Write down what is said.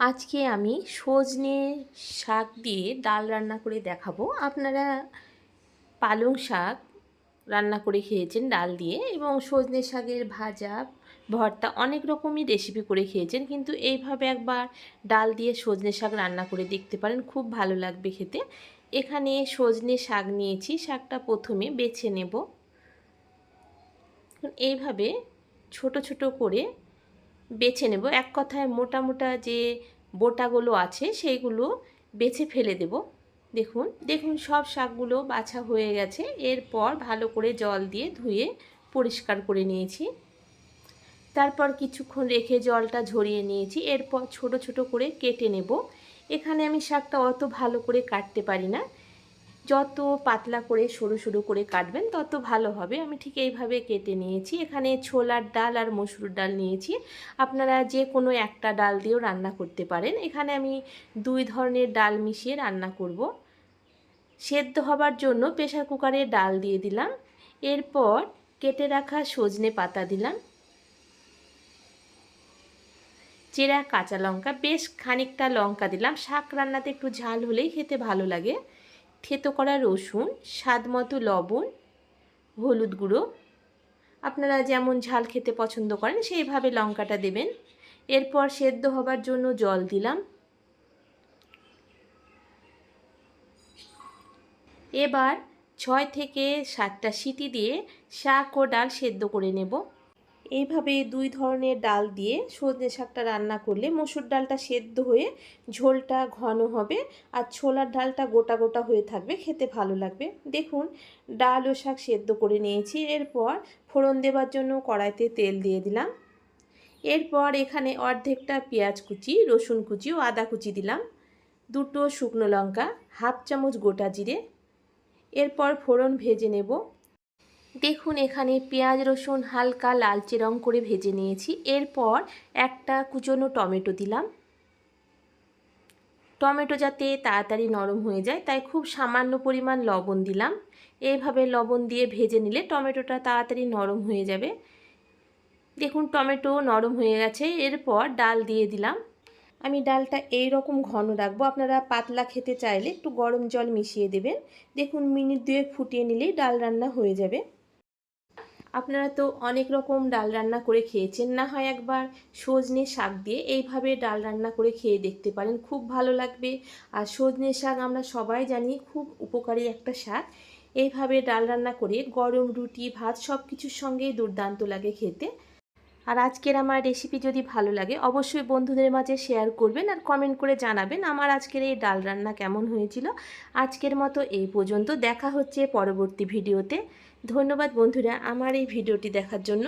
আজকে আমি সজনে শাক দিয়ে ডাল রান্না করে দেখাবো। আপনারা পালং শাক রান্না করে খেয়েছেন ডাল দিয়ে এবং সজনে শাকের ভাজা, ভর্তা অনেক রকমই রেসিপি করে খেয়েছেন। কিন্তু এইভাবে একবার ডাল দিয়ে সজনে শাক রান্না করে দেখতে পারেন, খুব ভালো লাগবে খেতে। এখানে সজনে শাক নিয়েছি, শাকটা প্রথমে বেছে নেব। এইভাবে ছোট ছোট করে বেছে নেব। এক কথায় মোটা মোটা যে বোটাগুলো আছে সেইগুলো বেছে ফেলে দেব। দেখুন দেখুন সব শাকগুলো বাছা হয়ে গেছে। এরপর ভালো করে জল দিয়ে ধুয়ে পরিষ্কার করে নিয়েছি। তারপর কিছুক্ষণ রেখে জলটা ঝরিয়ে নিয়েছি। এরপর ছোট ছোট করে কেটে নেব। এখানে আমি শাকটা অত ভালো করে কাটতে পারি না। যত পাতলা করে সরু সরু করে কাটবেন, তত ভালো হবে। আমি ঠিক এইভাবে কেটে নিয়েছি। এখানে ছোলার ডাল আর মসুর ডাল নিয়েছি। আপনারা যে কোনো একটা ডাল দিয়েও রান্না করতে পারেন। এখানে আমি দুই ধরনের ডাল মিশিয়ে রান্না করব। সেদ্ধ হবার জন্য প্রেশার কুকারে ডাল দিয়ে দিলাম। এরপর কেটে রাখা সজনে পাতা দিলাম। চেরা, কাঁচা লঙ্কা, বেশ খানিকটা লঙ্কা দিলাম। শাক রান্নাতে একটু ঝাল হলেই খেতে ভালো লাগে। থেতো করা রসুন, স্বাদ মতো লবণ, হলুদ গুঁড়ো। আপনারা যেমন ঝাল খেতে পছন্দ করেন, সেইভাবে লঙ্কাটা দেবেন। এরপর সেদ্ধ হবার জন্য জল দিলাম। এবার ছয় থেকে সাতটা সিটি দিয়ে শাক ও ডাল সেদ্ধ করে নেব। এইভাবে দুই ধরনের ডাল দিয়ে সজনে শাকটা রান্না করলে মসুর ডালটা সেদ্ধ হয়ে ঝোলটা ঘন হবে আর ছোলার ডালটা গোটা গোটা হয়ে থাকবে, খেতে ভালো লাগবে। দেখুন, ডাল ও শাক সেদ্ধ করে নিয়েছি। এরপর ফোড়ন দেবার জন্য কড়াইতে তেল দিয়ে দিলাম। এরপর এখানে অর্ধেকটা পেঁয়াজ কুচি, রসুন কুচি ও আদা কুচি দিলাম। দুটো শুকনো লঙ্কা, হাফ চামচ গোটা জিরে। এরপর ফোড়ন ভেজে নেব। দেখুন, এখানে পেঁয়াজ, রসুন হালকা লালচে রং করে ভেজে নিয়েছি। এরপর একটা কুচনো টমেটো দিলাম। টমেটো যাতে তাড়াতাড়ি নরম হয়ে যায়, তাই খুব সামান্য পরিমাণ লবণ দিলাম। এইভাবে লবণ দিয়ে ভেজে নিলে টমেটোটা তাড়াতাড়ি নরম হয়ে যাবে। দেখুন, টমেটো নরম হয়ে গেছে। এরপর ডাল দিয়ে দিলাম। আমি ডালটা এই রকম ঘন রাখব। আপনারা পাতলা খেতে চাইলে একটু গরম জল মিশিয়ে দেবেন। দেখুন, মিনিট দুয়েক ফুটিয়ে নিলেই ডাল রান্না হয়ে যাবে। আপনারা তো অনেক রকম ডাল রান্না করে খেয়েছেন। না হয় একবার সজনে শাক দিয়ে এইভাবে ডাল রান্না করে খেয়ে দেখতে পারেন। খুব ভালো লাগবে। আর সজনে শাক আমরা সবাই জানি খুব উপকারী একটা শাক। এইভাবে ডাল রান্না করে গরম রুটি, ভাত সব কিছুর সঙ্গেই দুর্দান্ত লাগে খেতে। আর আজকের আমার রেসিপি যদি ভালো লাগে, অবশ্যই বন্ধুদের মাঝে শেয়ার করবেন আর কমেন্ট করে জানাবেন আমার আজকের এই ডাল রান্না কেমন হয়েছিল। আজকের মতো এই পর্যন্ত, দেখা হচ্ছে পরবর্তী ভিডিওতে ধন্যবাদ বন্ধুরা, আমার এই ভিডিওটি দেখার জন্য।